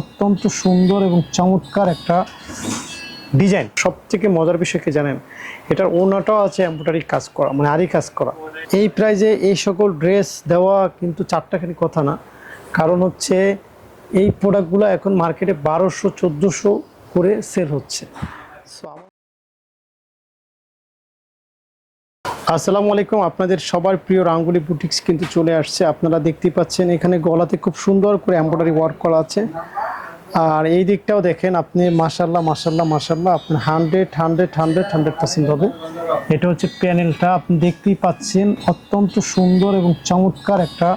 অত্যন্ত সুন্দর এবং চমৎকার একটা ডিজাইন। সব থেকে মজার বিষয় কি জানেন? এটার ওনাটাও আছে এম্ব্রয়ডারি কাজ করা মানে আরই কাজ করা। এই প্রাইজে এই সকল ড্রেস দেওয়া কিন্তু চারটাখানি কথা না। কারণ হচ্ছে এই প্রোডাক্টগুলো এখন মার্কেটে বারোশো, চোদ্দোশো করে সেল হচ্ছে। আসসালামু আলাইকুম। আপনাদের সবার প্রিয় রাঙ্গুলি বুটিক্স কিন্তু চলে আসছে। আপনারা দেখতেই পাচ্ছেন এখানে গলাতে খুব সুন্দর করে এমব্রয়ডারি ওয়ার্ক করা আছে। আর এই দিকটাও দেখেন আপনি মাসাল্লাহ মাসাল্লাহ মাসাল্লাহ আপনার hundred hundred hundred hundred percent হবে। এটা হচ্ছে প্যানেলটা আপনি দেখতেই পাচ্ছেন অত্যন্ত সুন্দর এবং চমৎকার একটা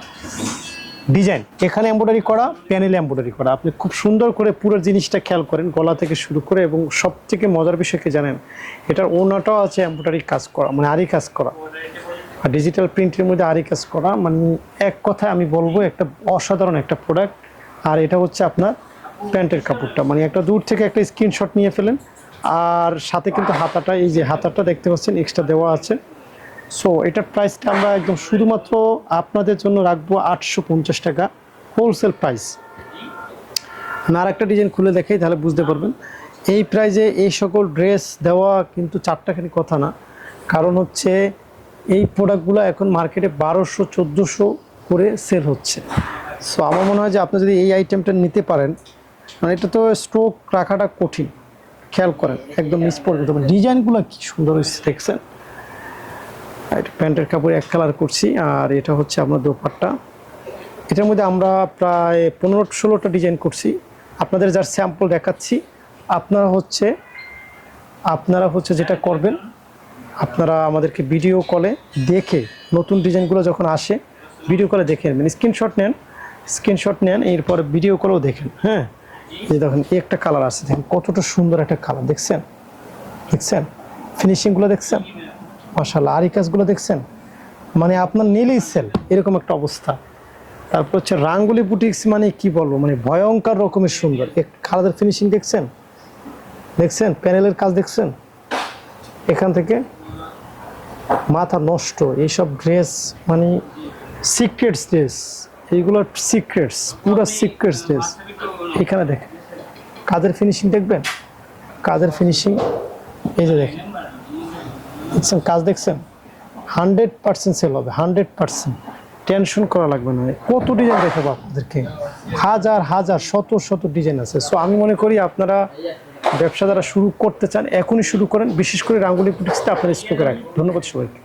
ডিজাইন। এখানে এমব্রয়ডারি করা প্যানেলে এমব্রয়ডারি করা। আপনি খুব সুন্দর করে পুরো জিনিসটা খেয়াল করেন, গলা থেকে শুরু করে এবং সব থেকে মজার বিষয়কে জানেন? এটার ওনাটাও আছে এমব্রয়ডারি কাজ করা মানে আরি কাজ করা। আর ডিজিটাল প্রিন্টের মধ্যে আরি কাজ করা মানে এক কথায় আমি বলব একটা অসাধারণ একটা প্রোডাক্ট আর এটা হচ্ছে আপনার প্যান্টের কাপড়টা। মানে একটা দূর থেকে একটা স্ক্রিনশট নিয়ে ফেলেন। আর সাথে কিন্তু হাতাটা, এই যে হাতাটা দেখতে পাচ্ছেন এক্সট্রা দেওয়া আছে। সো এটার প্রাইসটা আমরা একদম শুধুমাত্র আপনাদের জন্য রাখব আটশো পঞ্চাশ টাকা হোলসেল প্রাইস আর একটা ডিজাইন খুলে দেখাই, তাহলে বুঝতে পারবেন। এই প্রাইজে এই সকল ড্রেস দেওয়া কিন্তু চারটাখানি কথা না। কারণ হচ্ছে এই প্রোডাক্টগুলো এখন মার্কেটে বারোশো, চোদ্দোশো করে সেল হচ্ছে। সো আমার মনে হয় যে আপনি যদি এই আইটেমটা নিতে পারেন মানে এটা তো স্ট্রোক রাখাটা কঠিন। খেয়াল করেন, একদম মিস পড়বে। তবে ডিজাইনগুলো কি সুন্দর হয়েছে দেখছেন? প্যান্টের কাপড় এক কালার করছি, আর এটা হচ্ছে আপনার দোপাট্টা। এটার মধ্যে আমরা প্রায় পনেরো ষোলোটা ডিজাইন করছি। আপনাদের যার স্যাম্পল দেখাচ্ছি, আপনারা হচ্ছে আপনারা হচ্ছে যেটা করবেন, আপনারা আমাদেরকে ভিডিও কলে দেখে নতুন ডিজাইনগুলো যখন আসে ভিডিও কলে দেখে নেবেন। স্ক্রিনশট নেন স্ক্রিনশট নেন, এরপর ভিডিও কলেও দেখেন হ্যাঁ? এই দেখেন, একটা কালার আছে, দেখেন কতটা সুন্দর একটা কালার দেখছেন? দেখছেন? ফিনিশিংগুলো দেখছেন? মাসাল্লাহ আরি কাজগুলো দেখছেন? মানে আপনার নিলেই সেল এরকম একটা অবস্থা। তারপর হচ্ছে রাঙ্গুলি বুটিক্স মানে কি বলব? মানে ভয়ঙ্কর রকমের সুন্দর। এক খালাদের ফিনিশিং দেখছেন? দেখছেন? প্যানেলের কাজ দেখছেন? এখান থেকে মাথা নষ্ট, এইসব ড্রেস মানে সিক্রেটস ড্রেস এইগুলো সিক্রেটস পুরো সিক্রেটস ড্রেস এখানে দেখেন কাজের ফিনিশিং দেখবেন? কাজের ফিনিশিং এই যে দেখেন। দেখছেন? কাজ দেখছেন? হান্ড্রেড পার্সেন্ট সেল হবে হান্ড্রেড পার্সেন্ট টেনশন করা লাগবে না। কত ডিজাইন দেখাবো আপনাদেরকে? হাজার হাজার শত শত ডিজাইন আছে। সো আমি মনে করি আপনারা ব্যবসা যারা শুরু করতে চান এখনই শুরু করেন। বিশেষ করে রাঙ্গুলি বুটিক্সটা আপনার স্টকে রাখেন। ধন্যবাদ সবাইকে।